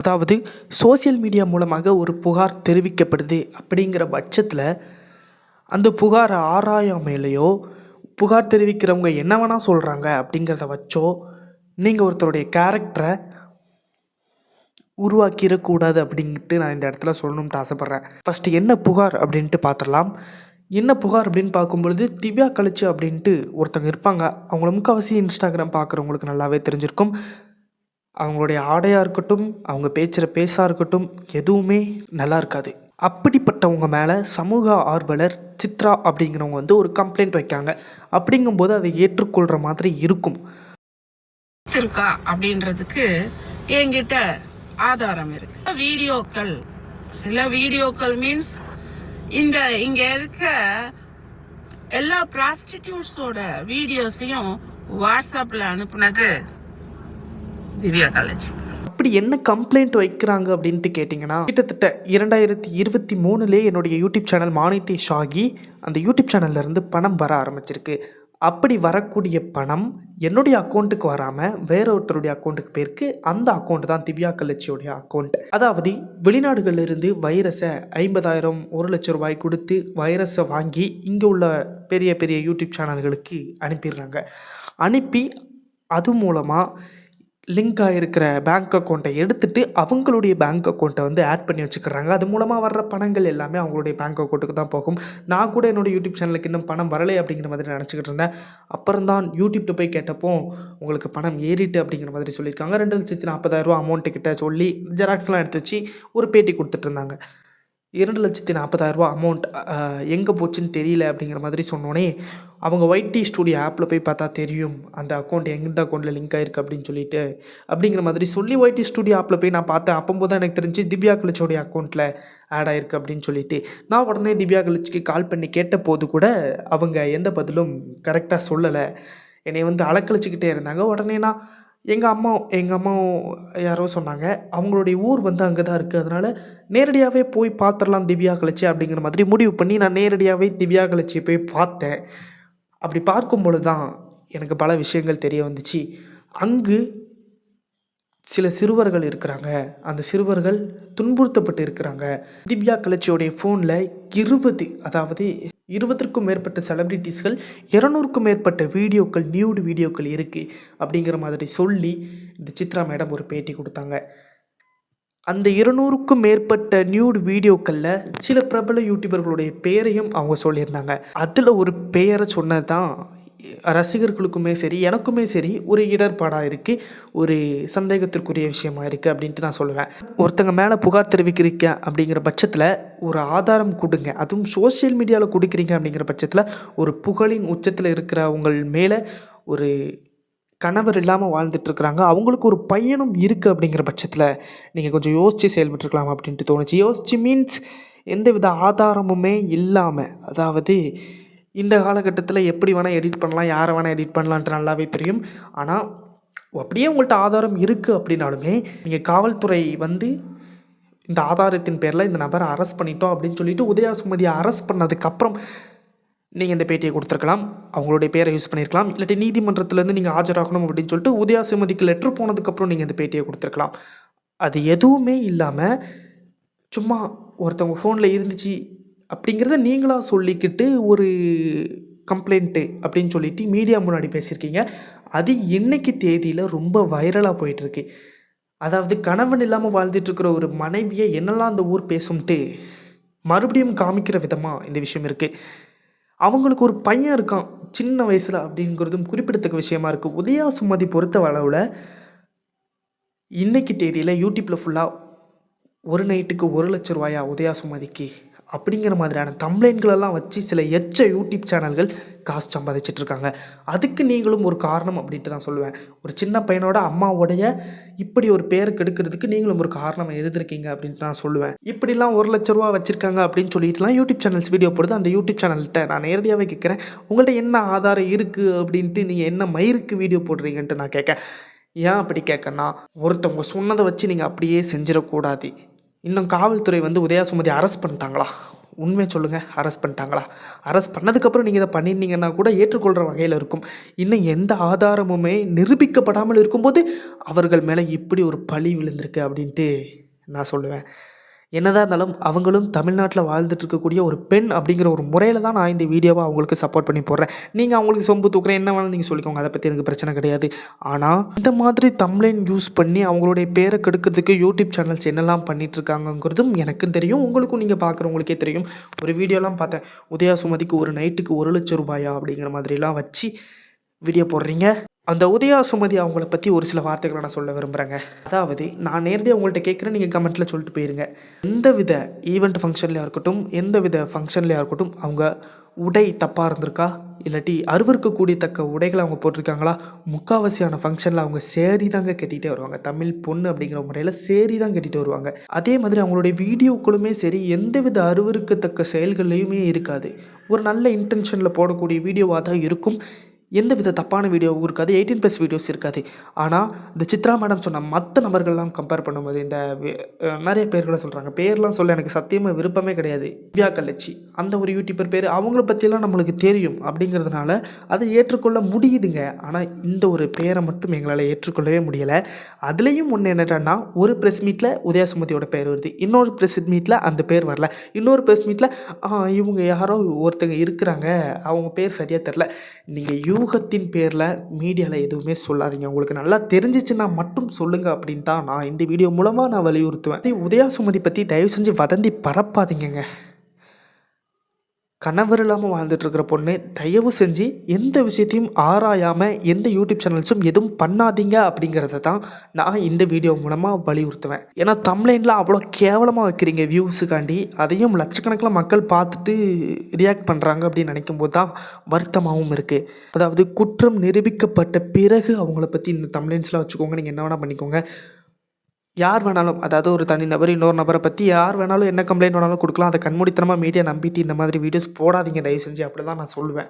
அதாவது social media மூலமாக ஒரு புகார் தெரிவிக்கப்படுது அப்படிங்கிற பட்சத்தில் அந்த புகாரை ஆராயாமையிலையோ புகார் தெரிவிக்கிறவங்க என்ன வேணால் சொல்கிறாங்க அப்படிங்கிறத வச்சோ நீங்கள் ஒருத்தருடைய கேரக்டரை உருவாக்கிடக்கூடாது அப்படின்ட்டு நான் இந்த இடத்துல சொல்லணும்ட்டு ஆசைப்பட்றேன். ஃபஸ்ட்டு என்ன புகார் அப்படின்ட்டு பார்த்துடலாம். என்ன புகார் அப்படின்னு பார்க்கும்பொழுது திவ்யா கழிச்சு அப்படின்ட்டு ஒருத்தங்க இருப்பாங்க. அவங்கள முக்கால்வாசி இன்ஸ்டாகிராம் பார்க்குறவங்களுக்கு நல்லாவே தெரிஞ்சிருக்கும். அவங்களுடைய ஆடையாக இருக்கட்டும் அவங்க பேச்சுகிற பேசாக இருக்கட்டும் எதுவுமே நல்லா இருக்காது. அப்படிப்பட்டவங்க மேலே சமூக ஆர்வலர் சித்ரா அப்படிங்கிறவங்க வந்து ஒரு கம்ப்ளைண்ட் வைக்காங்க. அப்படிங்கும்போது அதை ஏற்றுக்கொள்கிற மாதிரி இருக்கும். இருக்கா அப்படின்றதுக்கு என்கிட்ட ஆதாரம் இருக்கு. வீடியோக்கள் சில வீடியோக்கள் மீன்ஸ் இந்த இங்க இருக்க எல்லா ப்ராஸ்டிடியூட்ஸோட வீடியோஸையும் வாட்ஸ்அப்ல அனுப்புனது திவ்யா காலேஜ் அப்படி என்ன கம்ப்ளைண்ட் வைக்கிறாங்க அப்படின்ட்டு கேட்டிங்கன்னா கிட்டத்தட்ட இரண்டாயிரத்தி இருபத்தி மூணுலேயே என்னுடைய யூடியூப் சேனல் மானிட்டைஸ் ஆகி அந்த யூடியூப் சேனல்லேருந்து பணம் வர ஆரம்பிச்சிருக்கு. அப்படி வரக்கூடிய பணம் என்னுடைய அக்கௌண்ட்டுக்கு வராமல் வேற ஒருத்தருடைய அக்கௌண்ட்டுக்கு போயிருக்கு. அந்த அக்கௌண்ட் தான் திவ்யா கல்லட்சியோடைய அக்கௌண்ட் அதாவது வெளிநாடுகளிலிருந்து வைரஸை ஐம்பதாயிரம் ஒரு லட்சம் ரூபாய் கொடுத்து வைரஸை வாங்கி இங்கே உள்ள பெரிய பெரிய யூடியூப் சேனல்களுக்கு அனுப்பிடுறாங்க. அனுப்பி அது மூலமாக லிங்க் ஆகிருக்கிற பேங்க் அக்கௌண்ட்டை எடுத்துட்டு அவங்களுடைய பேங்க் அக்கௌண்ட்டை வந்து ஆட் பண்ணி வச்சுக்கிறாங்க. அது மூலமாக வர்ற பணங்கள் எல்லாமே அவங்களுடைய பேங்க் அக்கௌண்ட்டுக்கு தான் போகும். நான் கூட என்னோட யூடியூப் சேனலுக்கு இன்னும் பணம் வரலை அப்படிங்கிற மாதிரி நினச்சிக்கிட்டு இருந்தேன். அப்புறம் தான் யூடியூப்ட்டு போய் கேட்டப்போ உங்களுக்கு பணம் ஏறிட்டு அப்படிங்கிற மாதிரி சொல்லியிருக்காங்க. ரெண்டு லட்சத்தி நாற்பதாயிரரூவா அமௌண்ட்டு கிட்ட சொல்லி ஜெராக்ஸ்லாம் எடுத்து வச்சு ஒரு பேட்டி கொடுத்துட்டு இருந்தாங்க. இரண்டு லட்சத்தி நாற்பதாயிரரூபா அமௌண்ட் எங்கே போச்சுன்னு தெரியல அப்படிங்கிற மாதிரி சொன்னோன்னே அவங்க ஒய்டி ஸ்டூடியோ ஆப்பில் போய் பார்த்தா தெரியும் அந்த அக்கௌண்ட் எந்த அக்கௌண்ட்டில் லிங்க் ஆயிருக்கு அப்படின்னு சொல்லிட்டு அப்படிங்கிற மாதிரி சொல்லி ஒய்டி ஸ்டூடியோ ஆப்பில் போய் நான் பார்த்தேன். அப்போது தான் எனக்கு தெரிஞ்சு திவ்யா கலிச்சோடைய அக்கௌண்ட்டில் ஆட் ஆயிருக்கு அப்படின்னு சொல்லிட்டு நான் உடனே திவ்யா கலிச்சுக்கு கால் பண்ணி கேட்ட போது கூட அவங்க எந்த பதிலும் கரெக்டாக சொல்லலை. என்னை வந்து அலக்கழிச்சிக்கிட்டே இருந்தாங்க. உடனே நான் எங்கள் அம்மா எங்கள் அம்மா யாரோ சொன்னாங்க அவங்களுடைய ஊர் வந்து அங்கே தான் இருக்குது அதனால் நேரடியாகவே போய் பார்த்துடலாம் திவ்யா கழிச்சி அப்படிங்கிற மாதிரி முடிவு பண்ணி நான் நேரடியாகவே திவ்யா கழிச்சியை போய் பார்த்தேன். அப்படி பார்க்கும் பொழுது தான் எனக்கு பல விஷயங்கள் தெரிய வந்துச்சு. அங்கு சில சிறுவர்கள் இருக்கிறாங்க. அந்த சிறுவர்கள் துன்புறுத்தப்பட்டு இருக்கிறாங்க. திவ்யா கலச்சியோடைய ஃபோனில் இருபது அதாவது இருபதற்கும் மேற்பட்ட செலிப்ரிட்டிஸ்கள் இரநூறுக்கும் மேற்பட்ட வீடியோக்கள் நியூடு வீடியோக்கள் இருக்குது அப்படிங்கிற மாதிரி சொல்லி இந்த சித்ரா மேடம் ஒரு பேட்டி கொடுத்தாங்க. அந்த இருநூறுக்கும் மேற்பட்ட நியூடு வீடியோக்களில் சில பிரபல யூடியூபர்களுடைய பெயரையும் அவங்க சொல்லியிருந்தாங்க. அதில் ஒரு பெயரை சொன்னது தான் ரசிகர்களுக்குமே சரி எனக்குமே சரி ஒரு இடர்பாடாக இருக்குது ஒரு சந்தேகத்திற்குரிய விஷயமா இருக்குது அப்படின்ட்டு நான் சொல்லுவேன். ஒருத்தங்க மேலே புகார் தெரிவிக்கிறீங்க அப்படிங்கிற பட்சத்தில் ஒரு ஆதாரம் கொடுங்க. அதுவும் சோஷியல் மீடியாவில் கொடுக்குறீங்க அப்படிங்கிற பட்சத்தில் ஒரு புகழின் உச்சத்தில் இருக்கிற உங்கள் மேலே ஒரு கணவர் இல்லாமல் வாழ்ந்துட்டுருக்குறாங்க அவங்களுக்கு ஒரு பையனும் இருக்குது அப்படிங்கிற பட்சத்தில் நீங்கள் கொஞ்சம் யோசித்து செயல்பட்டுருக்கலாம் அப்படின்ட்டு தோணுச்சு. யோசிச்சு மீன்ஸ் எந்தவித ஆதாரமுமே இல்லாமல் அதாவது இந்த காலகட்டத்தில் எப்படி வேணால் எடிட் பண்ணலாம் யாரை வேணால் எடிட் பண்ணலான்ட்டு நல்லாவே தெரியும். ஆனால் அப்படியே உங்கள்கிட்ட ஆதாரம் இருக்குது அப்படின்னாலுமே நீங்கள் காவல்துறை வந்து இந்த ஆதாரத்தின் பேரில் இந்த நபரை அரெஸ்ட் பண்ணிட்டோம் அப்படின்னு சொல்லிட்டு உதயா சுமதியை அரெஸ்ட் பண்ணதுக்கப்புறம் நீங்கள் இந்த பேட்டியை கொடுத்துருக்கலாம். அவங்களுடைய பேரை யூஸ் பண்ணியிருக்கலாம் இல்லாட்டி நீதிமன்றத்துலேருந்து நீங்கள் ஆஜராகணும் அப்படின்னு சொல்லிட்டு உதயா சுமதிக்கு லெட்ரு போனதுக்கப்புறம் நீங்கள் இந்த பேட்டியை கொடுத்துருக்கலாம். அது எதுவுமே இல்லாமல் சும்மா ஒருத்தவங்க ஃபோனில் இருந்துச்சு அப்படிங்கிறத நீங்களாக சொல்லிக்கிட்டு ஒரு கம்ப்ளைண்ட்டு அப்படின்னு சொல்லிட்டு மீடியா முன்னாடி பேசியிருக்கீங்க. அது இன்னைக்கு தேதியில் ரொம்ப வைரலாக போயிட்டுருக்கு. அதாவது கணவன் இல்லாமல் வாழ்ந்துட்டுருக்கிற ஒரு மனைவியை என்னெல்லாம் அந்த ஊர் பேசும்ட்டு மறுபடியும் காமிக்கிற விதமாக இந்த விஷயம் இருக்குது அவங்களுக்கு ஒரு பையன் இருக்கான் சின்ன வயசில் அப்படிங்கிறதும் குறிப்பிடத்தக்க விஷயமா இருக்குது உதயா சுமதி பொறுத்த அளவில் இன்றைக்கி தேதியில் யூடியூப்பில் ஃபுல்லாக ஒரு நைட்டுக்கு ஒரு லட்ச ரூபாயா உதயா சுமதிக்கு அப்படிங்கிற மாதிரியான தம்ப்ளைன்களெல்லாம் வச்சு சில எச்ச யூடியூப் சேனல்கள் காசு சம்பாதிச்சிட்ருக்காங்க. அதுக்கு நீங்களும் ஒரு காரணம் அப்படின்ட்டு நான் சொல்லுவேன். ஒரு சின்ன பையனோட அம்மாவுடைய இப்படி ஒரு பேர் கெடுக்கிறதுக்கு நீங்களும் ஒரு காரணம் எழுதிருக்கீங்க அப்படின்ட்டு நான் சொல்லுவேன். இப்படிலாம் ஒரு லட்ச ரூபா வச்சுருக்காங்க அப்படின்னு சொல்லிட்டுலாம் யூடியூப் சேனல்ஸ் வீடியோ போடுது. அந்த யூடியூப் சேனல்கிட்ட நான் நேரடியாகவே கேட்குறேன். உங்கள்கிட்ட என்ன ஆதாரம் இருக்குது அப்படின்ட்டு நீங்கள் என்ன மயிருக்கு வீடியோ போடுறீங்கன்ட்டு நான் கேட்க ஏன் அப்படி கேட்கன்னா ஒருத்தவங்க சொன்னதை வச்சு நீங்கள் அப்படியே செஞ்சிடக்கூடாது. இன்னும் காவல்துறை வந்து உதயா சுமதி அரெஸ்ட் பண்ணிட்டாங்களா? உண்மையை சொல்லுங்கள் அரெஸ்ட் பண்ணிட்டாங்களா? அரெஸ்ட் பண்ணதுக்கப்புறம் நீங்கள் இதை பண்ணியிருந்தீங்கன்னா கூட ஏற்றுக்கொள்கிற வகையில் இருக்கும். இன்னும் எந்த ஆதாரமுமே நிரூபிக்கப்படாமல் இருக்கும்போது அவர்கள் மேலே இப்படி ஒரு பழி விழுந்திருக்கு அப்படின்ட்டு நான் சொல்லுவேன். என்னதான் இருந்தாலும் அவங்களும் தமிழ்நாட்டில் வாழ்ந்துட்டு இருக்கக்கூடிய ஒரு பெண் அப்படிங்கிற ஒரு முறையில் தான் நான் இந்த வீடியோவை அவங்களுக்கு சப்போர்ட் பண்ணி போடுறேன். நீங்கள் அவங்களுக்கு சொம்பு தூக்குறேன் என்ன வேணாலும் நீங்கள் சொல்லிக்கோங்க. அதை பற்றி எனக்கு பிரச்சனை கிடையாது. ஆனால் இந்த மாதிரி தம்ப்ளைன் யூஸ் பண்ணி அவங்களுடைய பேரை கெடுக்கிறதுக்கு யூடியூப் சேனல்ஸ் என்னெல்லாம் பண்ணிட்டு இருக்காங்கங்கிறதும் எனக்கும் தெரியும். உங்களுக்கும் நீங்கள் பார்க்குறவங்களுக்கே தெரியும். ஒரு வீடியோலாம் பார்த்தேன். உதயா சுமதிக்கு ஒரு நைட்டுக்கு ஒரு லட்சம் ரூபாயா அப்படிங்கிற மாதிரிலாம் வச்சு வீடியோ போடுறீங்க. அந்த உதயா சுமதி அவங்கள பற்றி ஒரு சில வார்த்தைகளை நான் சொல்ல விரும்புகிறேங்க அதாவது நான் நேரடியாக உங்கள்கிட்ட கேட்குறேன் நீங்கள் கமெண்ட்டில் சொல்லிட்டு போயிருங்க. எந்த வித ஈவெண்ட் ஃபங்க்ஷன்லையாக இருக்கட்டும் எந்த வித ஃபங்க்ஷன்லையாக இருக்கட்டும் அவங்க உடை தப்பாக இருந்திருக்கா? இல்லாட்டி அருவருக்கக்கூடியத்தக்க உடைகளை அவங்க போட்டிருக்காங்களா? முக்காவாசியான ஃபங்க்ஷனில் அவங்க சேரி தாங்க கட்டிகிட்டே வருவாங்க. தமிழ் பொண்ணு அப்படிங்கிற முறையில் சேரி தான் கட்டிகிட்டு வருவாங்க. அதே மாதிரி அவங்களுடைய வீடியோக்களுமே சரி எந்தவித அருவருக்கத்தக்க செயல்கள்லையுமே இருக்காது. ஒரு நல்ல இன்டென்ஷனில் போடக்கூடிய வீடியோவாக தான் இருக்கும். எந்த வித தப்பான வீடியோவும் இருக்காது எயிட்டீன் ப்ளஸ் வீடியோஸ் இருக்காது. ஆனால் இந்த சித்ரா மேடம் சொன்ன மற்ற நபர்கள்லாம் கம்பேர் பண்ணும்போது இந்த நிறைய பேர்களை சொல்கிறாங்க பேர்லாம் சொல்ல எனக்கு சத்தியமாக விருப்பமே கிடையாது. திவ்யா கல்லச்சி அந்த ஒரு யூடியூபர் பேர் அவங்கள பற்றிலாம் நம்மளுக்கு தெரியும் அப்படிங்கிறதுனால அதை ஏற்றுக்கொள்ள முடியுதுங்க. ஆனால் இந்த ஒரு பேரை மட்டும் எங்களால் ஏற்றுக்கொள்ளவே முடியலை. அதுலேயும் ஒன்று என்னட்டான்னா ஒரு ப்ரெஸ் மீட்டில் உதயசுமதியோட பேர் வருது. இன்னொரு ப்ரெஸ் மீட்டில் அந்த பேர் வரல. இன்னொரு ப்ரெஸ் மீட்டில் இவங்க யாரோ ஒருத்தங்க இருக்கிறாங்க. அவங்க பேர் சரியாக தெரில நீங்கள் யூ யூகத்தின் பேரில் மீடியாவில் எதுவுமே சொல்லாதீங்க. உங்களுக்கு நல்லா தெரிஞ்சிச்சுன்னா மட்டும் சொல்லுங்கள் அப்படின்னு தான் நான் இந்த வீடியோ மூலமாக நான் வலியுறுத்துவேன். உதயா சுமதி பற்றி தயவு செஞ்சு வதந்தி பரப்பாதீங்க கணவர் இல்லாமல் வாழ்ந்துட்டுருக்கிற பொண்ணு தயவு செஞ்சு எந்த விஷயத்தையும் ஆராயாமல் எந்த யூடியூப் சேனல்ஸும் எதுவும் பண்ணாதீங்க அப்படிங்கிறத தான் நான் இந்த வீடியோ மூலமாக வலியுறுத்துவேன். ஏன்னா தமிழ்லைனில் அவ்வளோ கேவலமாக வைக்கிறீங்க வியூஸுக்காண்டி அதையும் லட்சக்கணக்கில் மக்கள் பார்த்துட்டு ரியாக்ட் பண்ணுறாங்க அப்படின்னு நினைக்கும் போது தான் வருத்தமாகவும் இருக்குது அதாவது குற்றம் நிரூபிக்கப்பட்ட பிறகு அவங்கள பற்றி இந்த தம்லைன்ஸ்லாம் வச்சுக்கோங்க. நீங்கள் என்ன வேணால் பண்ணிக்கோங்க. யார் வேணாலும் அதாவது ஒரு தனி நபர் இன்னொரு நபரை பற்றி யார் வேணாலும் என்ன கம்ப்ளைண்ட் வேணாலும் கொடுக்கலாம். அதை கண்மூடித்தனமாக மீடியா நம்பிட்டு இந்த மாதிரி வீடியோஸ் போடாதீங்க. தயவு செஞ்சு அப்படி தான் நான் சொல்லுவேன்.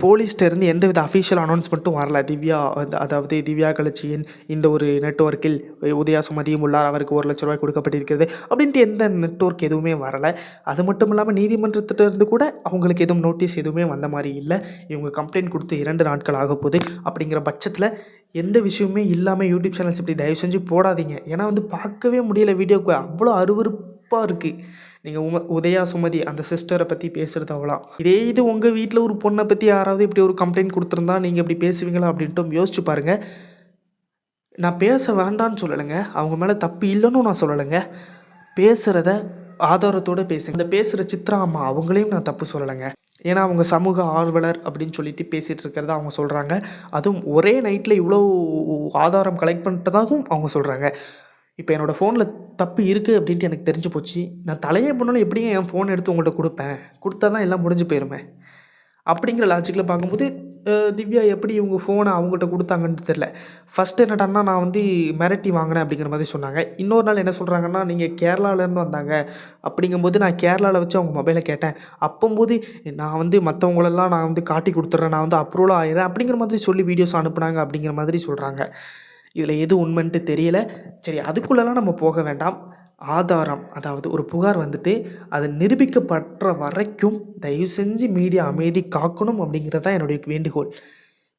போலீஸ்டேருந்து எந்த வித அஃபிஷியல் அனௌன்ஸ்மெண்ட்டும் வரல. திவ்யா அந்த- அதாவது திவ்யா கலட்சியின் இந்த ஒரு நெட்ஒர்க்கில் உதயா சுமதியும் உள்ளார். அவருக்கு ஒரு லட்ச ரூபாய் கொடுக்கப்பட்டிருக்கிறது அப்படின்ட்டு எந்த நெட்வொர்க் எதுவுமே வரலை. அது மட்டும் இல்லாமல் நீதிமன்றத்திட்ட இருந்து கூட அவங்களுக்கு எதுவும் நோட்டீஸ் எதுவுமே வந்த மாதிரி இல்லை. இவங்க கம்ப்ளைண்ட் கொடுத்து இரண்டு நாட்கள் ஆக போகுது அப்படிங்கிற பட்சத்தில் எந்த விஷயமுமே இல்லாமல் யூடியூப் சேனல்ஸ் இப்படி தயவு செஞ்சு போடாதீங்க. ஏன்னா வந்து பார்க்கவே முடியல. வீடியோக்கு அவ்வளோ அருவருப்பாக இருக்குது நீங்கள் உம உதயா சுமதி அந்த சிஸ்டரை பற்றி பேசுகிறது அவ்வளோ இதே இது உங்கள் வீட்டில் ஒரு பொண்ணை பற்றி யாராவது இப்படி ஒரு கம்ப்ளைண்ட் கொடுத்துருந்தா நீங்கள் இப்படி பேசுவீங்களா அப்படின்ட்டு யோசிச்சு பாருங்கள் நான் பேச வேண்டான்னு சொல்லலைங்க. அவங்க மேலே தப்பு இல்லைன்னு நான் சொல்லலைங்க. பேசுகிறத ஆதாரத்தோடு பேசுங்க. அந்த பேசுகிற சித்ரா அம்மா அவங்களையும் நான் தப்பு சொல்லலைங்க. ஏன்னா அவங்க சமூக ஆர்வலர் அப்படின்னு சொல்லிட்டு பேசிகிட்டு இருக்கிறத அவங்க சொல்கிறாங்க அதுவும் ஒரே நைட்டில் இவ்வளோ ஆதாரம் கலெக்ட் பண்ணிட்டதாகவும் அவங்க சொல்கிறாங்க இப்போ என்னோடய ஃபோனில் தப்பு இருக்குது அப்படின்ட்டு எனக்கு தெரிஞ்சு போச்சு. நான் தலையே பண்ணாலும் எப்படிங்க என் ஃபோன் எடுத்து உங்கள்கிட்ட கொடுப்பேன்? கொடுத்தா தான் எல்லாம் முடிஞ்சு போயிருமே. அப்படிங்கிற லாஜிக்கில் பார்க்கும்போது திவ்யா எப்படி இவங்க ஃபோனை அவங்ககிட்ட கொடுத்தாங்கன்னு தெரில ஃபஸ்ட்டு என்னடான்னா நான் வந்து மிரட்டி வாங்கினேன் அப்படிங்கிற மாதிரி சொன்னாங்க. இன்னொரு நாள் என்ன சொல்கிறாங்கன்னா நீங்கள் கேரளாவிலேருந்து வந்தாங்க. அப்படிங்கும்போது நான் கேரளாவில் வச்சு அவங்க மொபைலை கேட்டேன். அப்போம்போது நான் வந்து மற்றவங்களெல்லாம் நான் வந்து காட்டி கொடுத்துட்றேன். நான் வந்து அப்ரூவல் ஆயிடுறேன் அப்படிங்கிற மாதிரி சொல்லி வீடியோஸ் அனுப்புனாங்க அப்படிங்கிற மாதிரி சொல்கிறாங்க இதில் எது உண்மைன்ட்டு தெரியல. சரி அதுக்குள்ளெல்லாம் நம்ம போக வேண்டாம். ஆதாரம் அதாவது ஒரு புகார் வந்துட்டு அது நிரூபிக்கப்படுற வரைக்கும் தயவு செஞ்சு மீடியா அமைதி காக்கணும் அப்படிங்கிறது தான் என்னுடைய வேண்டுகோள்.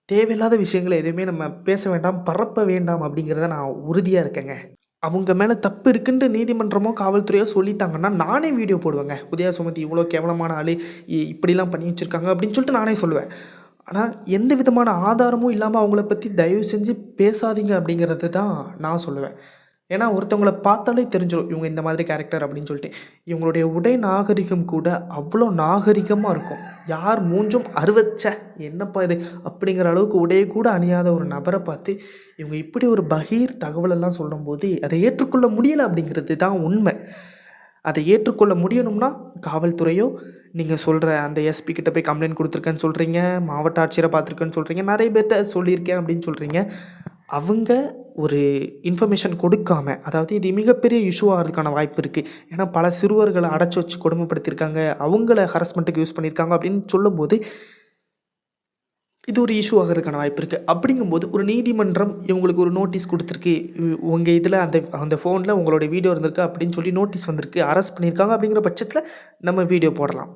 தேவையில்லாத விஷயங்களை எதுவுமே நம்ம பேச வேண்டாம் பரப்ப வேண்டாம் அப்படிங்கிறத நான் உறுதியாக இருக்கேங்க. அவங்க மேலே தப்பு இருக்குன்ட்டு நீதிமன்றமோ காவல்துறையோ சொல்லிட்டாங்கன்னா நானே வீடியோ போடுவேங்க. உதயா சுமதி இவ்வளோ கேவலமான ஆள் இ- இப்படிலாம் பண்ணி வச்சுருக்காங்க அப்படின்னு சொல்லிட்டு நானே சொல்லுவேன். ஆனால் எந்த விதமான ஆதாரமும் இல்லாமல் அவங்கள பற்றி தயவு செஞ்சு பேசாதீங்க அப்படிங்கிறது தான் நான் சொல்லுவேன். ஏன்னா ஒருத்தவங்கள பார்த்தாலே தெரிஞ்சிடும் இவங்க இந்த மாதிரி கேரக்டர் அப்படின்னு சொல்லிட்டு. இவங்களுடைய உடை நாகரிகம் கூட அவ்வளோ நாகரிகமாக இருக்கும். யார் மூஞ்சும் அருவச்ச என்னப்பா இது? அப்படிங்கிற அளவுக்கு உடையை கூட அணியாத ஒரு நபரை பார்த்து இவங்க இப்படி ஒரு பகீர் தகவலெல்லாம் சொல்லும்போது அதை ஏற்றுக்கொள்ள முடியலை அப்படிங்கிறது தான் உண்மை. அதை ஏற்றுக்கொள்ள முடியணும்னா காவல்துறையோ நீங்கள் சொல்கிற அந்த எஸ்பி கிட்ட போய் கம்ப்ளைண்ட் கொடுத்துருக்கேன்னு சொல்கிறீங்க மாவட்ட ஆட்சியரை பார்த்துருக்கேன்னு சொல்கிறீங்க நிறைய பேர்கிட்ட சொல்லியிருக்கேன் அப்படின்னு சொல்கிறீங்க அவங்க ஒரு இன்ஃபர்மேஷன் கொடுக்காம அதாவது இது மிகப்பெரிய இஷ்யூவாகிறதுக்கான வாய்ப்பு இருக்குது ஏன்னா பல சிறுவர்களை அடைச்சி வச்சு கொடுமைப்படுத்தியிருக்காங்க அவங்கள ஹரஸ்மெண்ட்டுக்கு யூஸ் பண்ணியிருக்காங்க அப்படின்னு சொல்லும்போது இது ஒரு இஷ்யூ ஆகிறதுக்கான வாய்ப்பு இருக்குது அப்படிங்கும்போது ஒரு நீதிமன்றம் இவங்களுக்கு ஒரு நோட்டீஸ் கொடுத்துருக்கு. உங்கள் இதில் அந்த அந்த ஃபோனில் உங்களோட வீடியோ இருந்திருக்கு அப்படின்னு சொல்லி நோட்டீஸ் வந்திருக்கு. அரெஸ்ட் பண்ணியிருக்காங்க அப்படிங்கிற பட்சத்தில் நம்ம வீடியோ போடலாம்.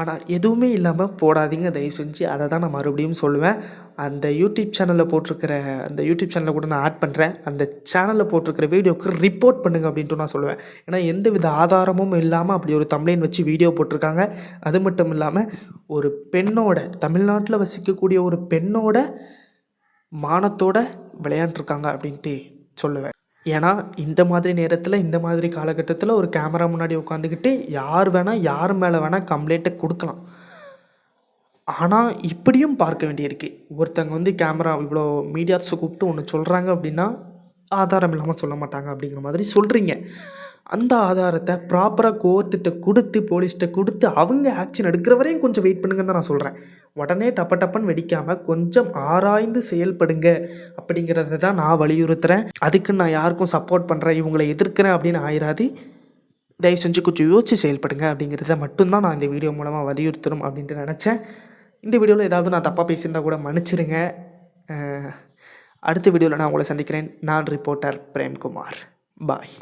ஆனால் எதுவுமே இல்லாமல் போடாதீங்க. தயவு செஞ்சு அதை தான் நான் மறுபடியும் சொல்லுவேன். அந்த யூடியூப் சேனலில் போட்டிருக்கிற அந்த யூடியூப் சேனலில் கூட நான் ஆட் பண்ணுறேன் அந்த சேனலில் போட்டிருக்கிற வீடியோக்கு ரிப்போர்ட் பண்ணுங்க அப்படின்ட்டு நான் சொல்லுவேன். ஏன்னா எந்த வித ஆதாரமும் இல்லாமல் அப்படி ஒரு தம்ப்ளைன் வச்சு வீடியோ போட்டிருக்காங்க. அது மட்டும் இல்லாமல் ஒரு பெண்ணோட தமிழ்நாட்டில் வசிக்கக்கூடிய ஒரு பெண்ணோட மானத்தோட விளையாண்டுருக்காங்க அப்படின்ட்டு சொல்லுவேன். ஏன்னா இந்த மாதிரி நேரத்தில் இந்த மாதிரி காலகட்டத்தில் ஒரு கேமரா முன்னாடி உட்காந்துக்கிட்டு யார் வேணால் யார் மேலே வேணால் கம்ப்ளைண்ட்டை கொடுக்கலாம். ஆனால் இப்படியும் பார்க்க வேண்டியிருக்கு. ஒருத்தங்க வந்து கேமரா இவ்வளோ மீடியாஸை கூப்பிட்டு ஒன்று சொல்கிறாங்க அப்படின்னா ஆதாரம் இல்லாமல் சொல்ல மாட்டாங்க அப்படிங்கிற மாதிரி சொல்கிறீங்க அந்த ஆதாரத்தை ப்ராப்பராக கோர்ட்டுகிட்ட கொடுத்து போலீஸ்கிட்ட கொடுத்து அவங்க ஆக்ஷன் எடுக்கிற வரையும் கொஞ்சம் வெயிட் பண்ணுங்கன்னு தான் நான் சொல்கிறேன் உடனே டப்ப டப்பன்னு வெடிக்காமல் கொஞ்சம் ஆராய்ந்து செயல்படுங்க அப்படிங்கிறத தான் நான் வலியுறுத்துகிறேன் அதுக்கு நான் யாருக்கும் சப்போர்ட் பண்ணுறேன் இவங்களை எதிர்க்கிறேன் அப்படின்னு ஆயிராது. தயவு செஞ்சு கொஞ்சம் யோசிச்சு செயல்படுங்க அப்படிங்கிறத மட்டும்தான் நான் இந்த வீடியோ மூலமாக வலியுறுத்தணும் அப்படின்ட்டு நினச்சேன். இந்த வீடியோவில் ஏதாவது நான் தப்பாக பேசியிருந்தா கூட மன்னிச்சிருங்க. அடுத்த வீடியோவில் நான் உங்களை சந்திக்கிறேன். நான் ரிப்போர்ட்டர் பிரேம்குமார். பாய்